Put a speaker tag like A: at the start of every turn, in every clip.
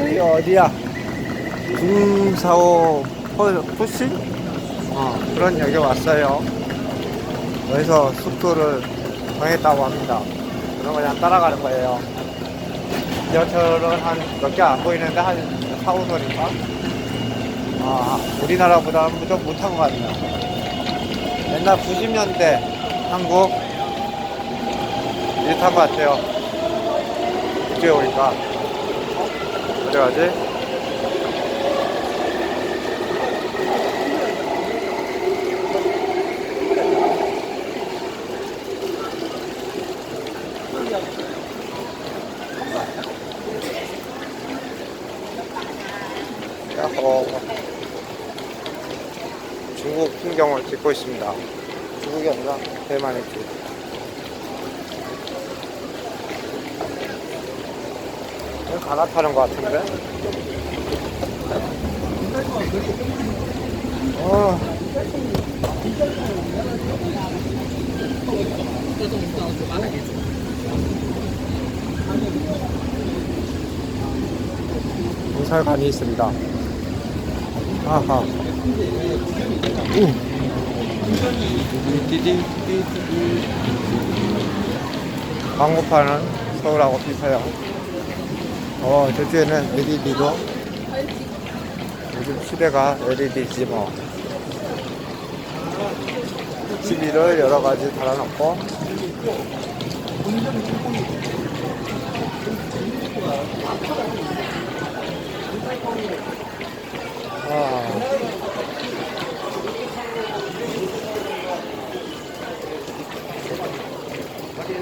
A: 여기 어디야? 중사오 포- 푸시? 어, 그런 역에 왔어요. 여기서 숙소를 정했다고 합니다. 그럼 그냥 따라가는 거예요. 지하철은 한 몇 개 안 보이는데 한 4, 5선인가? 아, 우리나라보다 무척 못한 것 같네요. 옛날 90년대 한국 비슷한 것 같아요. 이쪽에 오니까. 어디 가지? 야호. 중국 풍경을 찍고 있습니다. 중국이 아니라 대만의 길. 여기 갈아타는 것 같은데? 어. 공살관이 있습니다. 아하. 우. 띠디디디디. 광고판은 서울하고 비슷해요. 어, 저쪽에는 LED도 요즘 시대가 LED지 뭐. TV를 여러 가지 달아놓고 아.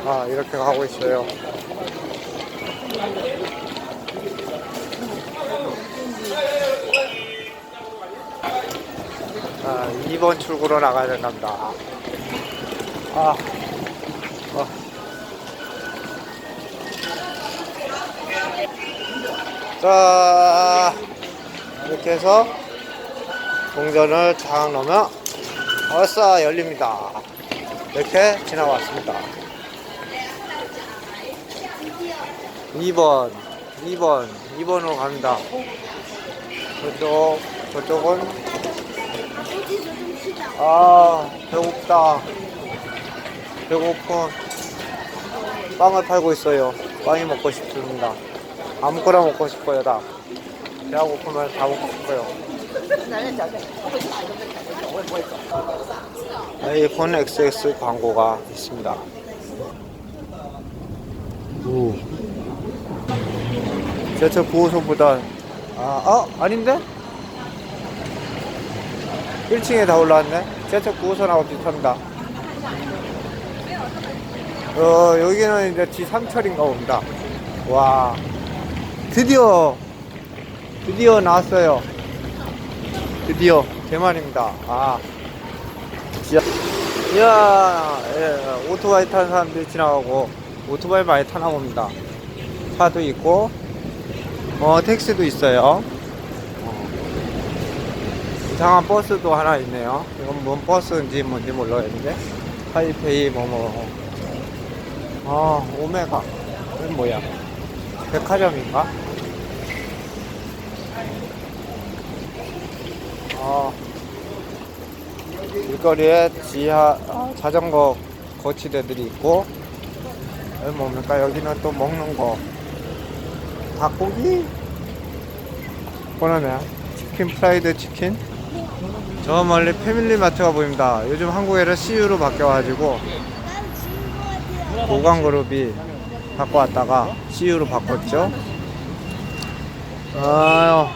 A: 아, 이렇게 가고 있어요. 아, 2번 출구로 나가야 된답니다. 아, 어. 자, 이렇게 해서 동전을 쫙 넣으면 어싸 열립니다. 이렇게 지나왔습니다. 2번, 2번, 2번으로 갑니다. 저쪽, 저쪽은 아 배고프다 배고픈 빵을 팔고 있어요 빵이 먹고 싶습니다 아무거나 먹고 싶어요 다 배가 고프면 다 먹고 싶어요 아이폰 XX 광고가 있습니다 오. 제철 9호선보다 아, 어? 아닌데? 1층에 다 올라왔네. 지하철 9호선하고 비슷합니다. 어, 여기는 이제 지상철인가 봅니다. 와. 드디어, 드디어 나왔어요. 드디어, 대만입니다. 아. 이야, 예, 오토바이 타는 사람들이 지나가고, 오토바이 많이 타나 봅니다. 차도 있고, 어, 택시도 있어요. 이상한 버스도 하나 있네요. 이건 뭔 버스인지 뭔지 모르겠는데. 하이페이 뭐뭐. 아, 오메가. 이건 뭐야? 백화점인가? 아, 길거리에 지하, 아, 자전거 거치대들이 있고, 여기 뭡니까? 여기는 또 먹는 거. 닭고기? 보너네. 치킨 프라이드 치킨? 저 멀리 패밀리마트가 보입니다. 요즘 한국에는 CU로 바뀌어가지고 보강그룹이 바꿔왔다가 CU로 바꿨죠. 아유,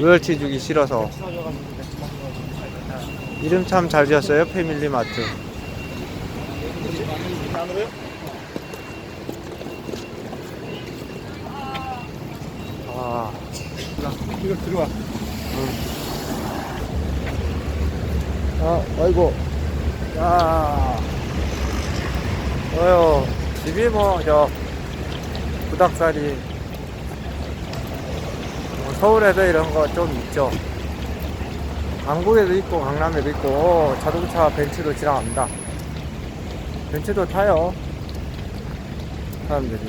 A: 로열티 주기 싫어서. 이름 참 잘 지었어요, 패밀리마트. 아,
B: 이거 들어와.
A: 아, 아이고. 야. 어휴, 집이 뭐, 저, 부닥살이. 뭐 서울에도 이런 거 좀 있죠. 강북에도 있고, 강남에도 있고, 자동차 벤츠도 지나갑니다. 벤츠도 타요. 사람들이.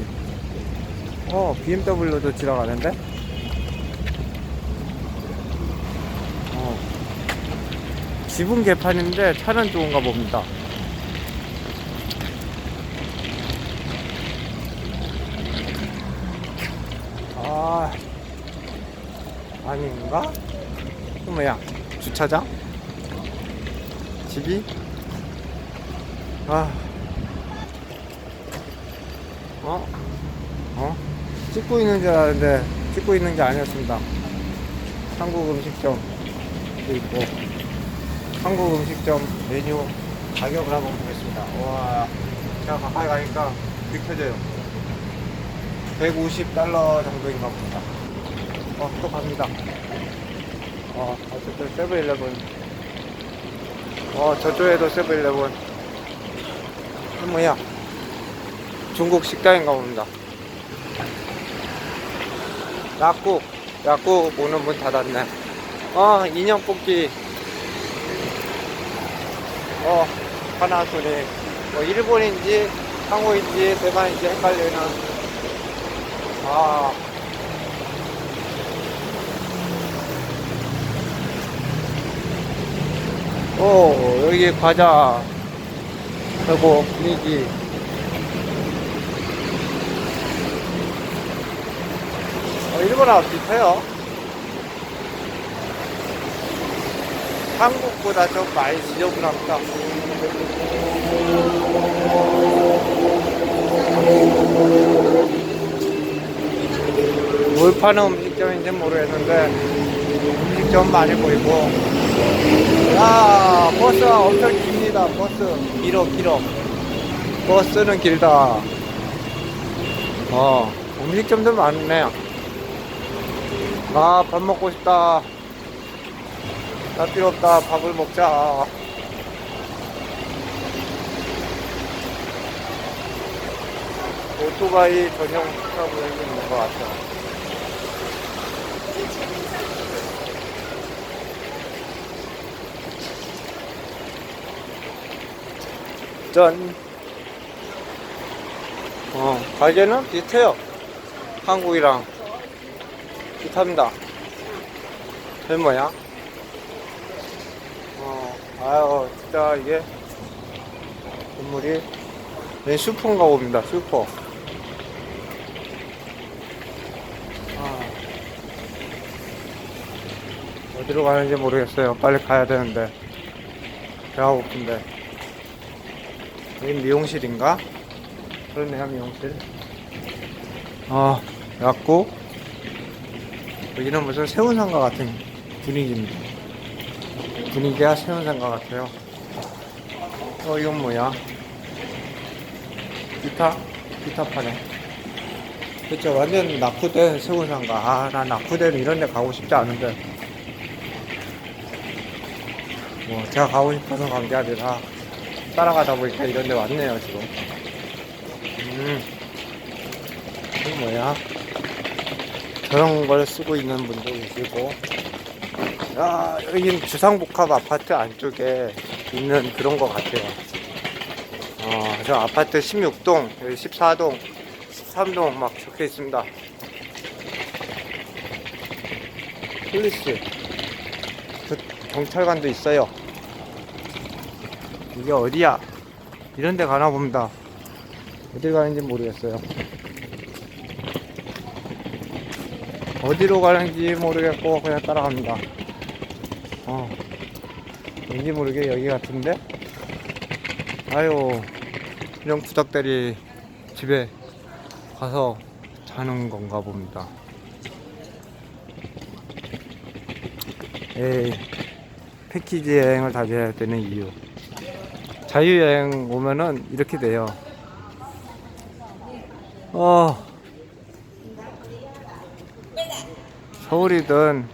A: 어, BMW도 지나가는데? 지붕 개판인데 차는 좋은가 봅니다. 아, 아닌가? 그 뭐야? 주차장? 집이? 아, 어? 어? 찍고 있는 줄 알았는데 찍고 있는 게 아니었습니다. 한국 음식점도 있고 한국 음식점 메뉴 가격을 한번 보겠습니다. 와, 제가 가까이 가니까 느껴져요. 150달러 정도인가 봅니다. 어, 또 갑니다. 어, 어쨌든 세븐일레븐. 어, 저쪽에도 세븐일레븐. 이 뭐야? 중국 식당인가 봅니다. 약국, 약국 오는 문 닫았네. 어, 인형 뽑기. 어, 파나소닉. 뭐, 일본인지, 한국인지, 대만인지 헷갈리는. 아. 오, 여기 과자. 그리고 분위기. 어, 일본하고 비슷해요. 한국보다 좀 많이 지저분합니다. 뭘 파는 음식점인지 모르겠는데 음식점 많이 보이고. 야 버스가 엄청 깁니다 버스. 길어 길어. 버스는 길다. 어 음식점도 많네. 아밥 먹고 싶다 나 필요 없다 밥을 먹자 오토바이 전용 샵을 있는 것 같아 짠. 어, 가게는 비슷해요. 한국이랑 비슷합니다. 저 뭐야? 어, 아유, 진짜 이게 건물이 웬 슈퍼인가 봅니다. 슈퍼. 아, 어디로 가는지 모르겠어요. 빨리 가야 되는데. 배가 고픈데. 여기 미용실인가? 그러네요 미용실 아 약국 여기는 무슨 세운상가 같은 분위기입니다 분위기가 세운상가 같아요 어 이건 뭐야 기타? 기타 파네 그쵸 완전 낙후된 세운상가 아 나 낙후된 이런 데 가고 싶지 않은데 뭐 제가 가고 싶어서 간 게 아니라 따라가다 보니까 이런 데 왔네요, 지금. 음. 이게 뭐야? 저런 걸 쓰고 있는 분도 계시고. 야, 여긴 주상복합 아파트 안쪽에 있는 그런 것 같아요. 어, 저 아파트 16동, 여기 14동, 13동 막 적혀 있습니다. 폴리스. 그 경찰관도 있어요. 이게 어디야? 이런 데 가나 봅니다. 어디 가는지 모르겠어요. 어디로 가는지 모르겠고 그냥 따라갑니다. 어. 왠지 모르게 여기 같은데? 아유, 이런 구닥다리 집에 가서 자는 건가 봅니다. 에이, 패키지 여행을 다녀야 되는 이유. 자유여행 오면은 이렇게 돼요. 어, 서울이든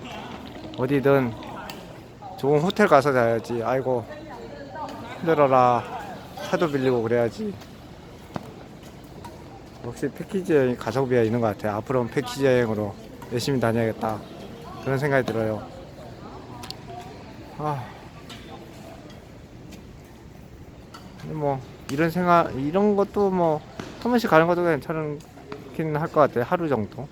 A: 어디든 좋은 호텔 가서 자야지. 아이고, 힘들어라. 차도 빌리고 그래야지. 역시 패키지 여행 가성비가 있는 것 같아요. 앞으로는 패키지 여행으로 열심히 다녀야겠다. 그런 생각이 들어요. 아. 뭐 이런 생각 이런 것도 뭐한 번씩 가는 것도 괜찮긴 할 것 같아요. 하루 정도.